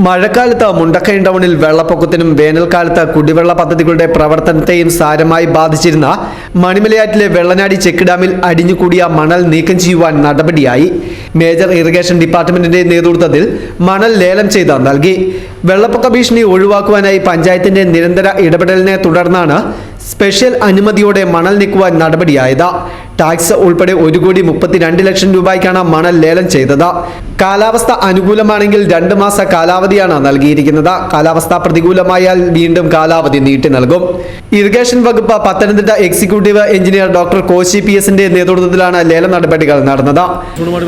മഴക്കാലത്ത് മുണ്ടക്കൈ ടൗണിൽ വെള്ളപ്പൊക്കത്തിനും വേനൽക്കാലത്ത് കുടിവെള്ള പദ്ധതികളുടെ പ്രവർത്തനത്തെയും സാരമായി ബാധിച്ചിരുന്ന മണിമലയാറ്റിലെ വെള്ളനാടി ചെക്ക് ഡാമിൽ അടിഞ്ഞുകൂടിയ മണൽ നീക്കം ചെയ്യുവാൻ നടപടിയായി. മേജർ ഇറിഗേഷൻ ഡിപ്പാർട്ട്മെന്റിന്റെ നേതൃത്വത്തിൽ മണൽ ലേലം ചെയ്ത് നൽകി. വെള്ളപ്പൊക്ക ഭീഷണി ഒഴിവാക്കുവാനായി പഞ്ചായത്തിന്റെ നിരന്തര ഇടപെടലിനെ തുടർന്നാണ് സ്പെഷ്യൽ അനുമതിയോടെ മണൽ നീക്കുവാൻ നടപടിയായത്. ടാക്സ് ഉൾപ്പെടെ ഒരു കോടി മുപ്പത്തിരണ്ട് ലക്ഷം രൂപയ്ക്കാണ് മണൽ ലേലം ചെയ്തത്. കാലാവസ്ഥ അനുകൂലമാണെങ്കിൽ രണ്ട് മാസ കാലാവധിയാണ് നൽകിയിരിക്കുന്നത്. കാലാവസ്ഥ പ്രതികൂലമായാൽ വീണ്ടും കാലാവധി നീട്ടി നൽകും. ഇറിഗേഷൻ വകുപ്പ് Pathanamthitta executive engineer doctor Koshi P എസിന്റെ നേതൃത്വത്തിലാണ് ലേലം നടപടികൾ നടന്നത്.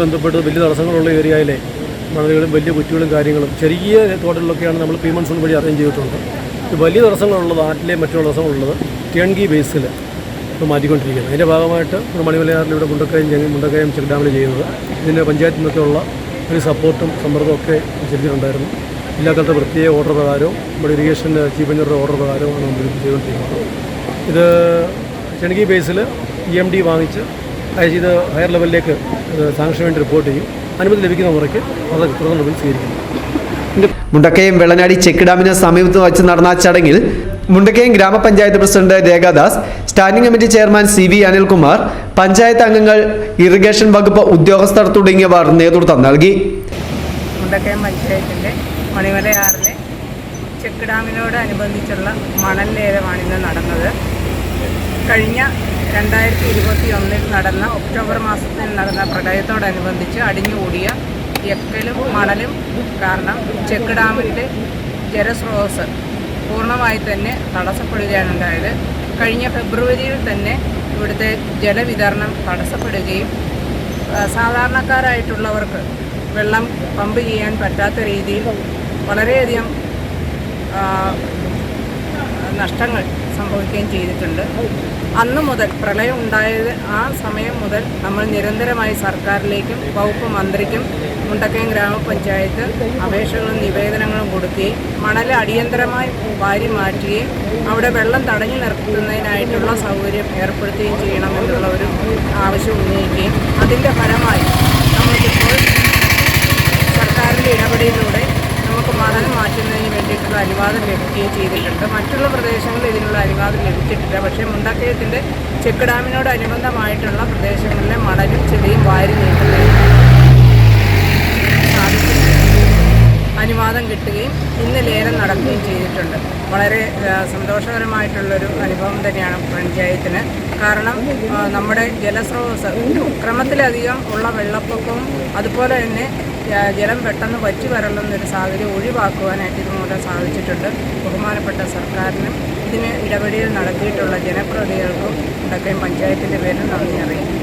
ബന്ധപ്പെട്ട് വലിയ തടസ്സങ്ങളുള്ള ഏരിയയിലെ മണലുകളും വലിയ കുറ്റികളും കാര്യങ്ങളും ചെറിയ തോട്ടങ്ങളിലൊക്കെയാണ് നമ്മൾ പി മൺസൂൺ വഴി അറേഞ്ച് ചെയ്തിട്ടുണ്ട്. വലിയ തടസ്സങ്ങളുള്ളത് ആറ്റിലെ മറ്റുള്ള തടസ്സങ്ങളുള്ളത്. ടേൺഗി ബേസിൽ ഇപ്പോൾ മാറ്റിക്കൊണ്ടിരിക്കുന്നത് അതിന്റെ ഭാഗമായിട്ട് നമ്മുടെ മണിമലയാറിൽ ഇവിടെ മുണ്ടക്കയം മുണ്ടക്കയം ചെക്ക് ഡാമിൽ ചെയ്യുന്നത്. ഇതിന്റെ പഞ്ചായത്തിൽ നിന്നൊക്കെയുള്ള ഒരു സപ്പോർട്ടും സമ്മർദ്ദവും ഒക്കെ ചെയ്തിട്ടുണ്ടായിരുന്നു ജില്ലാ കളക്ടർ പ്രത്യേക ഓർഡർ പ്രകാരവും നമ്മുടെ ഇറിഗേഷൻ ചീഫ് എഞ്ചിനീയറുടെ ഓർഡർ പ്രകാരവുമാണ് നമ്മൾ ചെയ്തുകൊണ്ടിരിക്കുന്നത്. ഇത് ചെണുകി ബേസിൽ ഇ എം ഡി വാങ്ങിച്ച് അയച്ച് ഇത് ഹയർ ലെവലിലേക്ക് സാങ്ഷൻ വേണ്ടി റിപ്പോർട്ട് ചെയ്യും. അനുമതി ലഭിക്കുന്ന മുറയ്ക്ക് അത് തുടർന്ന് സ്വീകരിക്കുന്നു. സ്വീകരിക്കും മുണ്ടക്കയം വെള്ളനാടി ചെക്ക് ഡാമിന് സമീപത്ത് വച്ച് നടന്ന ചടങ്ങിൽ മുണ്ടക്കയം ഗ്രാമപഞ്ചായത്ത് president Rekhadas standing committee chairman C V Anilkumar panchayat അംഗങ്ങൾ ഇറിഗേഷൻ വകുപ്പ് ഉദ്യോഗസ്ഥർ തുടങ്ങിയവർ നേതൃത്വം നൽകി. മുണ്ടക്കയം പഞ്ചായത്തിന്റെ മണിമലയാറിലെ ചെക്ക് ഡാമിനോടനുബന്ധിച്ചുള്ള മണൽ ലേലമാണ് ഇന്ന് നടന്നത്. കഴിഞ്ഞ രണ്ടായിരത്തി ഇരുപത്തി ഒന്നിൽ നടന്ന ഒക്ടോബർ മാസത്തിൽ നടന്ന പ്രളയത്തോടനുബന്ധിച്ച് അടിഞ്ഞുകൂടിയ എക്കലും മണലും കാരണം ചെക്ക് ഡാമിന്റെ ജലസ്രോതസ് പൂർണമായി തന്നെ തടസ്സപ്പെടുകയാണ് ഉണ്ടായത്. കഴിഞ്ഞ ഫെബ്രുവരിയിൽ തന്നെ ഇവിടുത്തെ ജലവിതരണം തടസ്സപ്പെടുകയും സാധാരണക്കാരായിട്ടുള്ളവർക്ക് വെള്ളം പമ്പ് ചെയ്യാൻ പറ്റാത്ത രീതിയിൽ വളരെയധികം നഷ്ടങ്ങൾ സംഭവിക്കുകയും ചെയ്തിട്ടുണ്ട്. അന്ന് മുതൽ പ്രളയം ഉണ്ടായത് ആ സമയം മുതൽ നമ്മൾ നിരന്തരമായി സർക്കാരിലേക്കും വകുപ്പ് മന്ത്രിക്കും മുണ്ടക്കയം ഗ്രാമപഞ്ചായത്ത് അപേക്ഷകളും നിവേദനങ്ങളും കൊടുക്കുകയും മണൽ അടിയന്തരമായി വാരി മാറ്റുകയും അവിടെ വെള്ളം തടഞ്ഞു നിർത്തുന്നതിനായിട്ടുള്ള സൗകര്യം ഏർപ്പെടുത്തുകയും ചെയ്യണമെന്നുള്ള ഒരു ആവശ്യം ഉന്നയിക്കുകയും അതിന്റെ ഫലമായി നമുക്കിപ്പോൾ അനുവാദം ലഭിക്കുകയും ചെയ്തിട്ടുണ്ട്. മറ്റുള്ള പ്രദേശങ്ങളിൽ ഇതിനുള്ള അനുവാദം ലഭിച്ചിട്ടില്ല. പക്ഷേ മുണ്ടക്കയത്തിന്റെ ചെക്ക് ഡാമിനോടനുബന്ധമായിട്ടുള്ള പ്രദേശങ്ങളിലെ മണലും ചെളിയും വാരി നീക്കുന്നതിന് സാധിച്ചിട്ടുണ്ട് അനുവാദം കിട്ടുകയും ഇന്ന് ലേലം നടക്കുകയും ചെയ്തിട്ടുണ്ട്. വളരെ സന്തോഷകരമായിട്ടുള്ളൊരു അനുഭവം തന്നെയാണ് പഞ്ചായത്തിന്. കാരണം നമ്മുടെ ജലസ്രോതസ് ക്രമത്തിലധികം ഉള്ള വെള്ളപ്പൊക്കവും അതുപോലെ തന്നെ ജലം പെട്ടെന്ന് വറ്റി വരളുന്നൊരു സാഹചര്യം ഒഴിവാക്കുവാനായിട്ട് ഇതുമൂലം സാധിച്ചിട്ടുണ്ട്. ബഹുമാനപ്പെട്ട സർക്കാരിനും ഇതിന് ഇടപെടൽ നടത്തിയിട്ടുള്ള ജനപ്രതിനിധികൾക്കും ഇതൊക്കെയും പഞ്ചായത്തിന്റെ പേരിൽ നന്ദി അറിയിക്കുന്നു.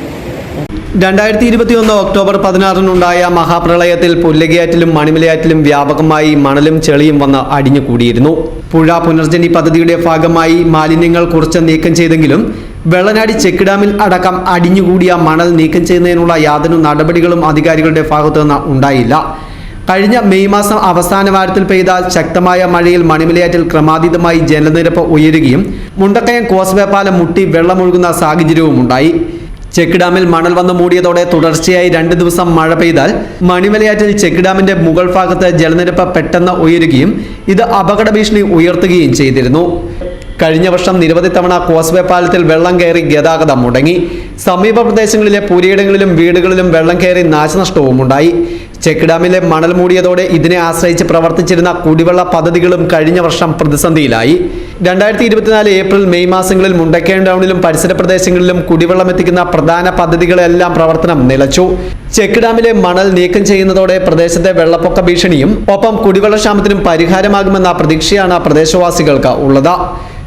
രണ്ടായിരത്തി ഇരുപത്തിയൊന്ന് ഒക്ടോബർ പതിനാറിനുണ്ടായ മഹാപ്രളയത്തിൽ പുല്ലകയാറ്റിലും മണിമലയാറ്റിലും വ്യാപകമായി മണലും ചെളിയും വന്ന് അടിഞ്ഞുകൂടിയിരുന്നു. പുഴ പുനർജനി പദ്ധതിയുടെ ഭാഗമായി മാലിന്യങ്ങൾ കുറച്ച് നീക്കം ചെയ്തെങ്കിലും വെള്ളനാടി ചെക്ക് ഡാമിൽ അടക്കം അടിഞ്ഞുകൂടിയ മണൽ നീക്കം ചെയ്യുന്നതിനുള്ള യാതൊരു നടപടികളും അധികാരികളുടെ ഭാഗത്തു നിന്ന് ഉണ്ടായില്ല. കഴിഞ്ഞ മെയ് മാസം അവസാന വാരത്തിൽ പെയ്ത ശക്തമായ മഴയിൽ മണിമലയാറ്റിൽ ക്രമാതീതമായി ജലനിരപ്പ് ഉയരുകയും മുണ്ടക്കയം കോസ്വേ പാലം മുട്ടി വെള്ളമൊഴുകുന്ന സാഹചര്യവും ഉണ്ടായി ചെക്ക് ഡാമിൽ മണൽ വന്ന് മൂടിയതോടെ തുടർച്ചയായി രണ്ട് ദിവസം മഴ പെയ്താൽ മണിമലയാറ്റിൽ ചെക്ക് ഡാമിന്റെ മുകൾ ഭാഗത്ത് ജലനിരപ്പ് പെട്ടെന്ന് ഉയരുകയും ഇത് അപകട ഭീഷണി ഉയർത്തുകയും ചെയ്തിരുന്നു. കഴിഞ്ഞ വർഷം നിരവധി തവണ കോസ്വേ പാലത്തിൽ വെള്ളം കയറി ഗതാഗതം മുടങ്ങി. സമീപ പ്രദേശങ്ങളിലെ പുരയിടങ്ങളിലും വീടുകളിലും വെള്ളം കയറി നാശനഷ്ടവും ഉണ്ടായി. ചെക്ക് ഡാമിലെ മണൽ മൂടിയതോടെ ഇതിനെ ആശ്രയിച്ച് പ്രവർത്തിച്ചിരുന്ന കുടിവെള്ള പദ്ധതികളും കഴിഞ്ഞ വർഷം പ്രതിസന്ധിയിലായി. രണ്ടായിരത്തി ഇരുപത്തിനാല് ഏപ്രിൽ മെയ് മാസങ്ങളിൽ മുണ്ടക്കേൻ ടൗണിലും പരിസര പ്രദേശങ്ങളിലും കുടിവെള്ളം എത്തിക്കുന്ന പ്രധാന പദ്ധതികളെല്ലാം പ്രവർത്തനം നിലച്ചു. ചെക്ക് ഡാമിലെ മണൽ നീക്കം ചെയ്യുന്നതോടെ പ്രദേശത്തെ വെള്ളപ്പൊക്ക ഭീഷണിയും ഒപ്പം കുടിവെള്ളക്ഷാമത്തിനും പരിഹാരമാകുമെന്ന പ്രതീക്ഷയാണ് പ്രദേശവാസികൾക്ക് ഉള്ളത്.